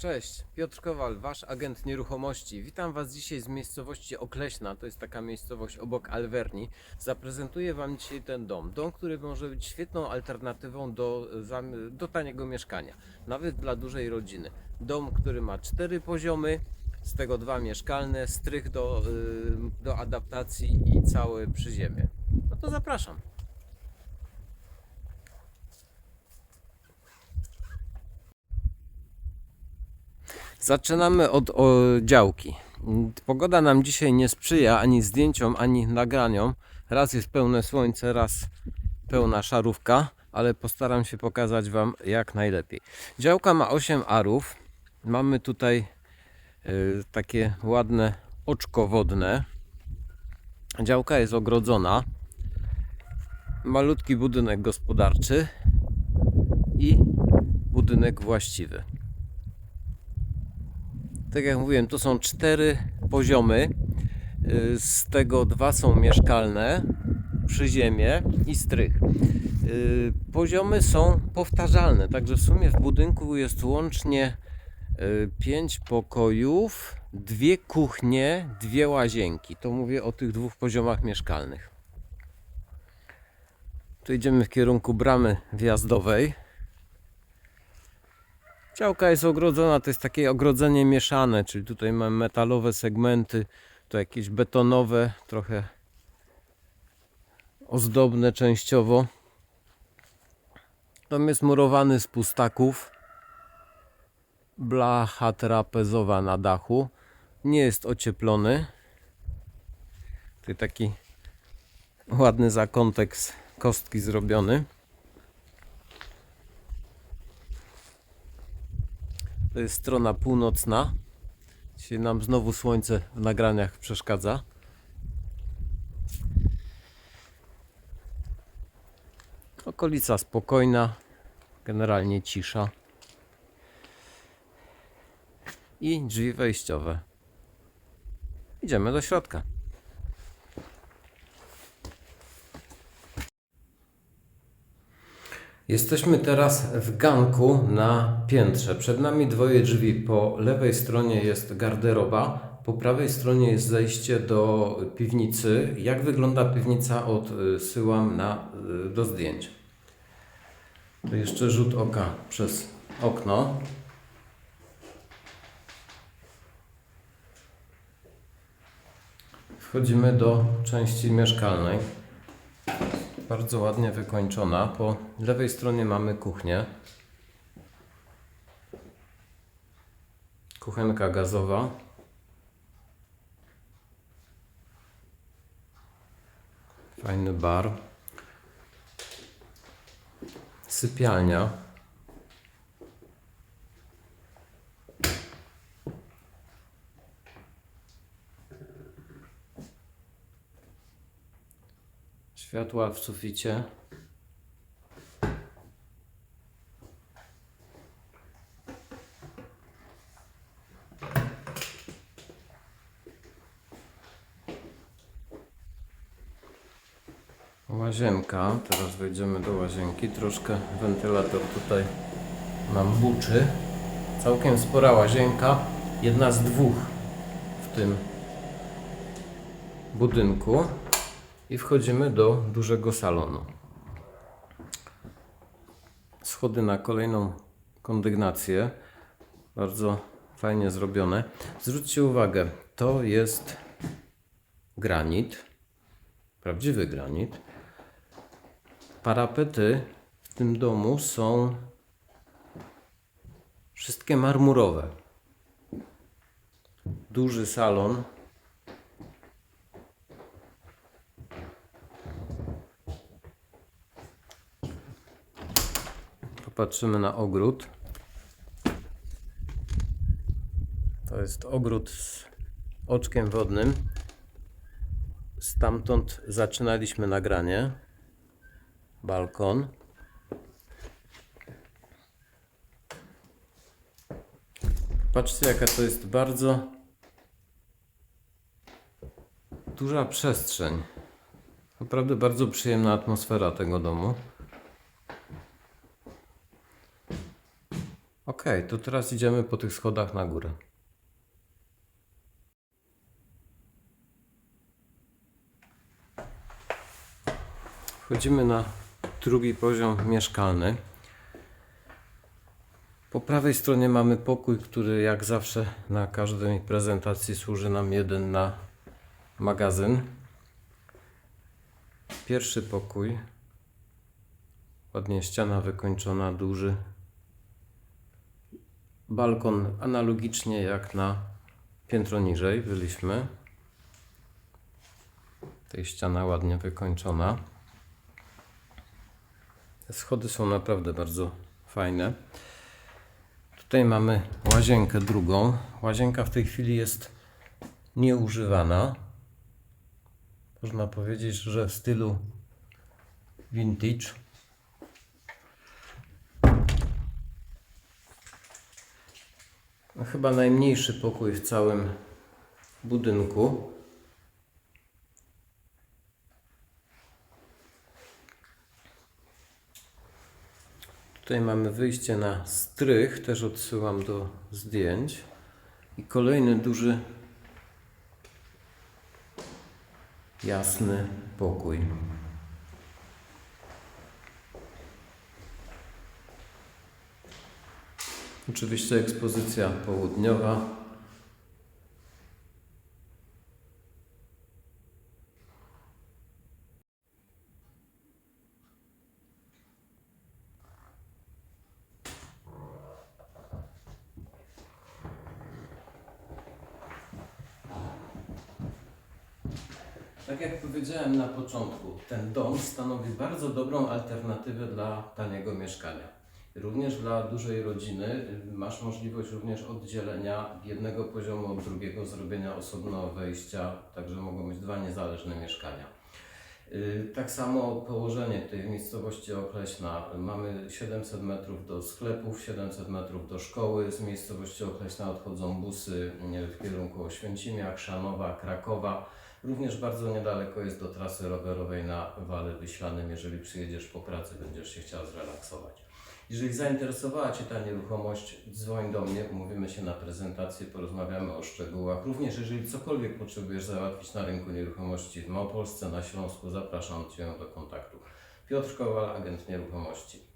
Cześć, Piotr Kowal, wasz agent nieruchomości. Witam was dzisiaj z miejscowości Okleśna, to jest taka miejscowość obok Alverni. Zaprezentuję wam dzisiaj ten dom. Dom, który może być świetną alternatywą do, do taniego mieszkania, nawet dla dużej rodziny. Dom, który ma cztery poziomy, z tego dwa mieszkalne, strych do, do adaptacji i całe przyziemie. No to zapraszam. Zaczynamy od działki. Pogoda nam dzisiaj nie sprzyja ani zdjęciom, ani nagraniom. Raz jest pełne słońce, raz pełna szarówka, ale postaram się pokazać Wam jak najlepiej. Działka ma 8 arów. Mamy tutaj y, takie ładne oczko wodne. Działka jest ogrodzona. Malutki budynek gospodarczy i budynek właściwy tak jak mówiłem, to są cztery poziomy. Y, Z tego dwa są mieszkalne, przyziemie i strych. Y, Poziomy są powtarzalne, także w sumie w budynku jest łącznie y, pięć pokojów, dwie kuchnie, dwie łazienki. To mówię o tych dwóch poziomach mieszkalnych. Tu idziemy w kierunku bramy wjazdowej. Działka jest ogrodzona, to jest takie ogrodzenie mieszane, czyli tutaj mamy metalowe segmenty, to jakieś betonowe, trochę ozdobne częściowo. Dom jest murowany z pustaków. Blacha trapezowa na dachu. Nie jest ocieplony. Tutaj taki ładny zakątek z kostki zrobiony. To jest strona północna. Dzisiaj nam znowu słońce w nagraniach przeszkadza. Okolica spokojna, generalnie cisza. I drzwi wejściowe. Idziemy do środka. Jesteśmy teraz w ganku na piętrze. Przed nami dwoje drzwi. Po lewej stronie jest garderoba, po prawej stronie jest zejście do piwnicy. Jak wygląda piwnica odsyłam na, y, do zdjęć. To jeszcze rzut oka przez okno. Wchodzimy do części mieszkalnej bardzo ładnie wykończona. Po lewej stronie mamy kuchnię. Kuchenka gazowa. Fajny bar. Sypialnia. Światła w suficie. Łazienka. Teraz wejdziemy do łazienki. Troszkę wentylator tutaj nam buczy. Całkiem spora łazienka. Jedna z dwóch w tym budynku i wchodzimy do dużego salonu. Schody na kolejną kondygnację. Bardzo fajnie zrobione. Zwróćcie uwagę, to jest granit, prawdziwy granit. Parapety w tym domu są wszystkie marmurowe. Duży salon Popatrzymy na ogród. To jest ogród z oczkiem wodnym. Stamtąd zaczynaliśmy nagranie. Balkon. Patrzcie, jaka to jest bardzo duża przestrzeń. Naprawdę bardzo przyjemna atmosfera tego domu. Okej, to teraz idziemy po tych schodach na górę. Wchodzimy na drugi poziom mieszkalny. Po prawej stronie mamy pokój, który jak zawsze na każdej prezentacji służy nam jeden na magazyn. Pierwszy pokój. Ładnie ściana wykończona, duży. Balkon analogicznie jak na piętro niżej byliśmy. Tej ściana ładnie wykończona. Te schody są naprawdę bardzo fajne. Tutaj mamy łazienkę drugą. Łazienka w tej chwili jest nieużywana. Można powiedzieć, że w stylu vintage. Chyba najmniejszy pokój w całym budynku. Tutaj mamy wyjście na strych, też odsyłam do zdjęć. I kolejny duży, jasny pokój. Oczywiście ekspozycja południowa. Tak jak powiedziałem na początku, ten dom stanowi bardzo dobrą alternatywę dla taniego mieszkania. Również dla dużej rodziny y, masz możliwość również oddzielenia jednego poziomu od drugiego, zrobienia osobno wejścia, także mogą być dwa niezależne mieszkania. Y, Tak samo położenie tej miejscowości Okleśna. Mamy 700 metrów do sklepów, 700 metrów do szkoły. Z miejscowości Okleśna odchodzą busy y, w kierunku Oświęcimia, Chrzanowa, Krakowa. Również bardzo niedaleko jest do trasy rowerowej na Wale Wyślanym. Jeżeli przyjedziesz po pracy, będziesz się chciał zrelaksować. Jeżeli zainteresowała Cię ta nieruchomość, dzwoń do mnie, umówimy się na prezentację, porozmawiamy o szczegółach. Również jeżeli cokolwiek potrzebujesz załatwić na rynku nieruchomości w Małopolsce, na Śląsku, zapraszam Cię do kontaktu. Piotr Kowal, agent nieruchomości.